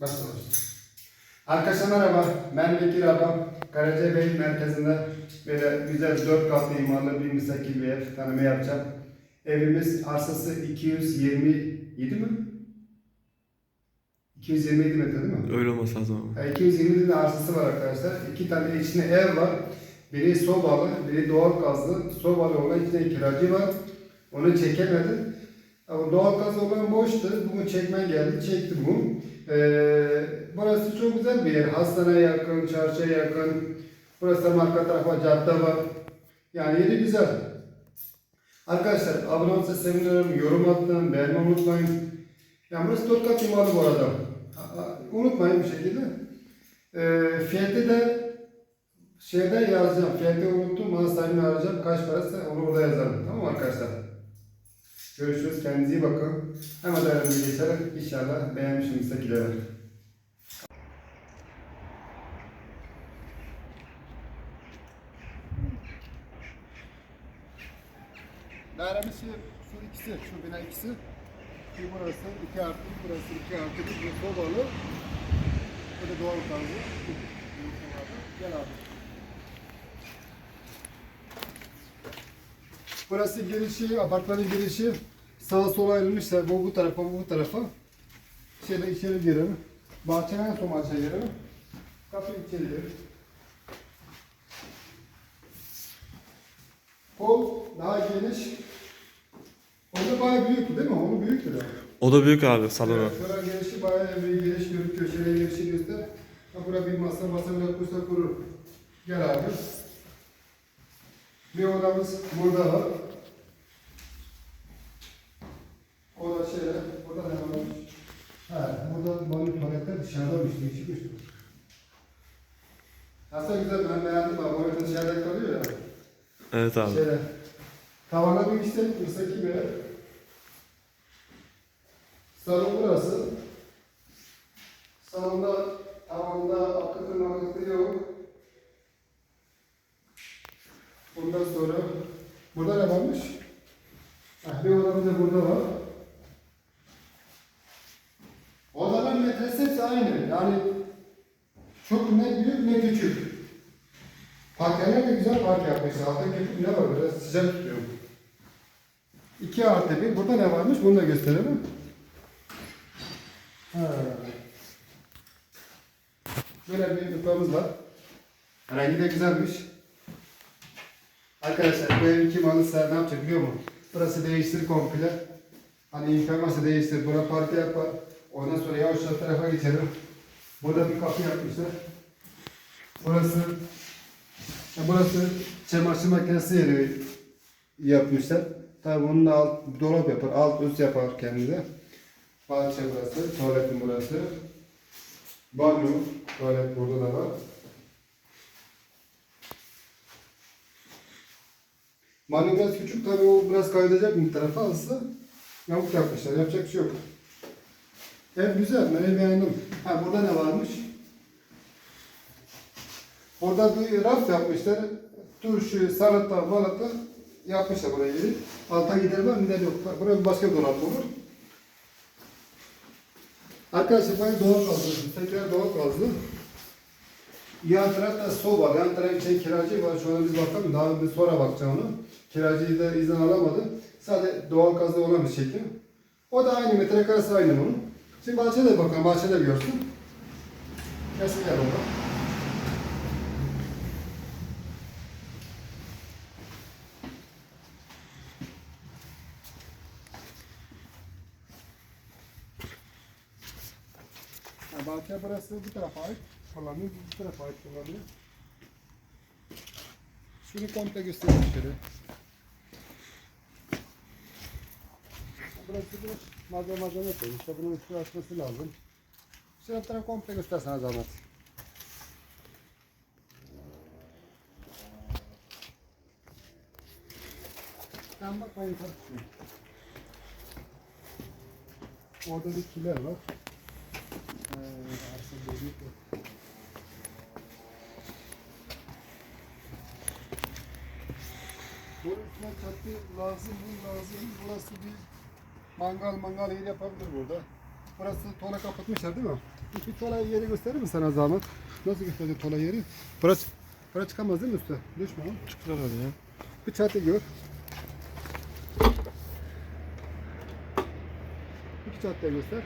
Başlıyoruz. Arkadaşlar merhaba. Ben Bekir Abam. Karacabey merkezinde böyle güzel dört katlı imarlı bir müstakil bir ev tanımı yapacağım. Evimiz arsası 227 mi? 227 metre değil mi? Öyle olması lazım ama. Ya 220 tane arsası var arkadaşlar. İki tane içinde ev var. Biri sobalı, biri doğal gazlı. Sobalı olan içinde kiracı var. Onu çekemedim. Ama doğal gaz olan boştu. Bunu çekmen geldi. Çektim bunu. Ee, burası çok güzel bir yer. Hastaneye yakın, çarşıya yakın. Burası da arka tarafa cadde var. Yani yeri güzel. Arkadaşlar abone olursa sevinirim. Yorum atın, beğenmeyi unutmayın. Yani burası dört kat imarlı bu arada. Unutmayın bir şekilde. Ee, fiyatı da şeyde yazacağım. Fiyatı unuttum. Sahibini arayacağım. Kaç parası onu orada yazarım. Tamam arkadaşlar? Görüşürüz. Kendinize iyi bakın. Hemen değerli geçelim. İnşallah beğenmişsinizse gidelim. Dairemiz şu, şu ikisi, şu bina ikisi. Bir burası, iki artı, burası iki artı, bir bu sobalı. Bu da doğal tarzı. Gel abi. Burası girişi, apartmanın girişi. Sağa sola ayrılmışlar. Bu bu tarafa, bu bu tarafa. Şöyle içeri girelim. Bahçenin en son bahçeye girelim. Kapı içeri girelim. Hol daha geniş. Orada bayağı büyük değil mi? Onu büyük bir O da büyük abi salonu. Evet, şurada gelişi bayağı bir geniş görüp köşelere gelişi göster. Ha burada bir masa, masa biraz kursa kurur. Gel abi. Bir odamız burada var. O da şöyle, burada ne var? Ha, burada banyo tuvaletler dışarıda bir şey çıkmış. Aslında güzel, ben beğendim abi. Orada dışarıda kalıyor ya. Evet abi. Şöyle. Tavana bir istek, müstakil bir. Salon burası. Salonda burada ne varmış? Ah, bir odamız da burada var. Odaların metresi hepsi aynı. Yani çok ne büyük ne küçük. Parkeler de güzel park yapmışlar. Altta köpük ne var böyle sıcak tutuyor. 2 artı 1. Burada ne varmış? Bunu da gösterelim. Ha. Böyle bir yufkamız var. Rengi de güzelmiş. Arkadaşlar bu evin kim alırsa ne yapacak biliyor musun? Burası değiştir komple. Hani varsa değiştir. Buna parke yapar. Ondan sonra yavaş yavaş tarafa geçelim. Burada bir kapı yapmışlar. Burası ya burası çamaşır makinesi yeri yapmışlar. Tabii bunun da alt dolap yapar, alt üst yapar kendine. Bahçe burası, tuvaletin burası. Banyo, tuvalet burada da var. Banyo biraz küçük tabii o biraz kaydacak bir tarafa alsa yamuk yapmışlar, yapacak bir şey yok. Ev güzel, ben evi beğendim. Ha burada ne varmış? Orada bir raf yapmışlar. Turşu, salata, balata yapmışlar burayı. Alta gider var, gider yok. Bak, Buraya başka bir dolap olur. Arkadaşlar ben doğal gazlı. Tekrar doğal gazlı. Yan tarafta soba, yan taraf için kiracı var. Şu an biz bakalım. Daha bir sonra bakacağım onu. Kiracıyı da izin alamadı. Sadece doğal gazlı olan bir şekil. O da aynı metrekaresi aynı bunun. Şimdi bahçede bakalım. Bahçede bir görsün. Kesin gel. Yani bahçe burası bu tarafa ait kullanıyor, bu tarafa ait kullanıyor. Şunu komple göstereyim şöyle. Burası bir malzeme malzeme koymuş. İşte bunun üstü açması lazım. Şöyle bir tarafı komple göstersene zahmet. Ben bak ben yukarı çıkıyorum. Orada bir kiler var. Ee, arsa büyük. Bu üstüne çatı lazım mı lazım. Burası bir mangal mangal yeri yapabilir burada. Burası tuğla kapatmışlar değil mi? Bir tola yeri gösterir mi sana zahmet? Nasıl gösterecek tola yeri? Burası, burası çıkamaz değil mi üstte? Düşme lan. Çıkar hadi ya. Bir çatı gör. İki çatı göster.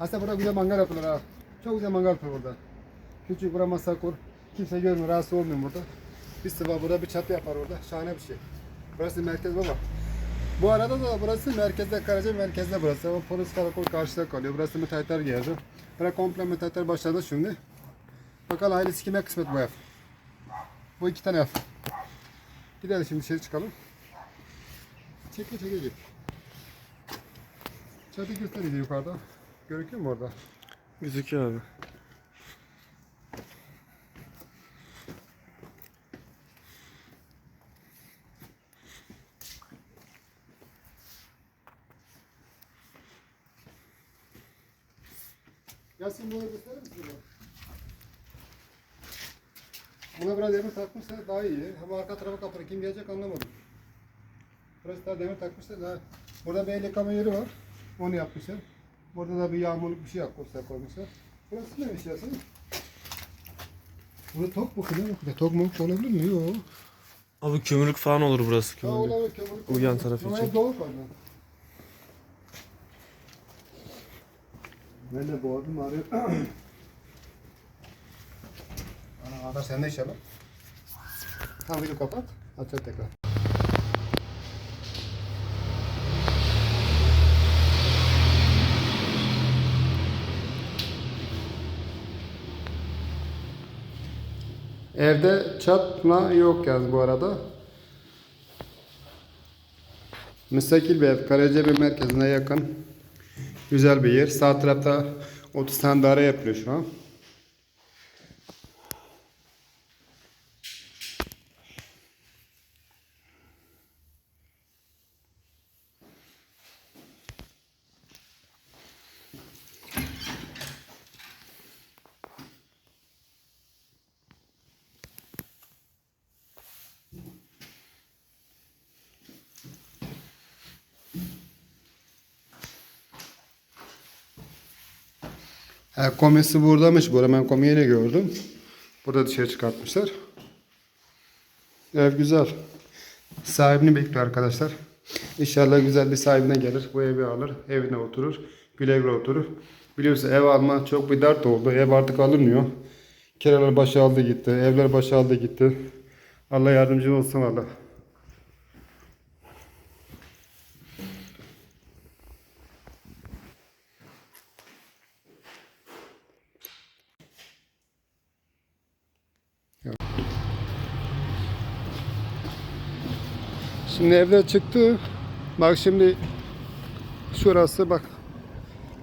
Aslında burada güzel mangal yapılır ha. Çok güzel mangal yapılır burada. Küçük bura masa kur. Kimse görmüyor, rahatsız olmuyor burada. Bir sıva burada bir çatı yapar orada. Şahane bir şey. Burası merkez baba. Bu arada da burası merkezde, Karaca merkezde burası. Ama polis karakol karşıda kalıyor. Burası müteahhitler geldi. Burası komple müteahhitler başladı şimdi. Bakalım ailesi kime kısmet bu ev. Bu iki tane ev. Gidelim şimdi dışarı çıkalım. Çekil çekil. Çatı gösteriydi yukarıda. Görüküyor mu orada? Gözüküyor abi. Yasin bunu gösterir misin? Buna biraz demir takmışsa daha iyi. Ama arka tarafa kapalı. Kim gelecek anlamadım. Burası daha demir takmışsa daha... Burada bir el yeri var. Onu yapmışlar. Burada da bir yağmurluk bir şey yapmışlar koymuşlar. Burası ne iş Yasin? Burada tok mu kılıyor mu? Tok mu? Olabilir mi? Yok. Abi kömürlük falan olur burası. Ha Kömürlük. olabilir. kömürlük Bu yan olabilir. tarafı için. var. lan. Ben de boğazım ağrıyor. Ana kadar sen de inşallah. Tamam video kapat. Açar tekrar. Evde çatma yok yaz bu arada. Müstakil bir ev. Karacabey merkezine yakın. Güzel bir yer. Sağ tarafta 30 tane daire yapıyor şu an. Ha, komisi buradaymış. Burada ben komiyi yine gördüm. Burada dışarı çıkartmışlar. Ev güzel. Sahibini bekliyor arkadaşlar. İnşallah güzel bir sahibine gelir. Bu evi alır. Evine oturur. Güle güle oturur. Biliyorsunuz ev alma çok bir dert oldu. Ev artık alınmıyor. Kiralar başı aldı gitti. Evler başı aldı gitti. Allah yardımcı olsun Allah. Şimdi evden çıktı. Bak şimdi şurası bak.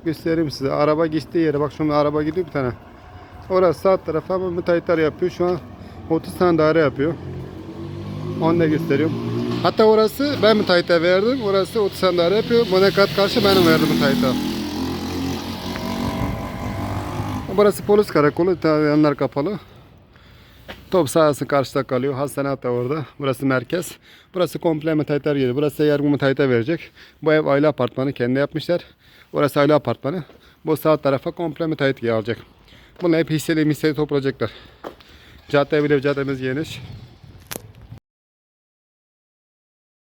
Göstereyim size. Araba geçtiği yere bak şimdi araba gidiyor bir tane. Orası sağ tarafı ama müteahhitler yapıyor. Şu an 30 tane daire yapıyor. Onu da gösteriyorum. Hatta orası ben müteahhite verdim. Orası 30 tane daire yapıyor. Bu ne kat karşı benim verdim müteahhite. Burası polis karakolu. Yanlar kapalı. Top sahası karşıda kalıyor. Hastane da orada. Burası merkez. Burası komple müteahhitler yeri. Burası yer müteahhite verecek. Bu ev aile apartmanı. Kendi yapmışlar. Orası aile apartmanı. Bu sağ tarafa komple müteahhit alacak. Bunu hep hisseli hisseli toplayacaklar. Cadde bile caddemiz geniş.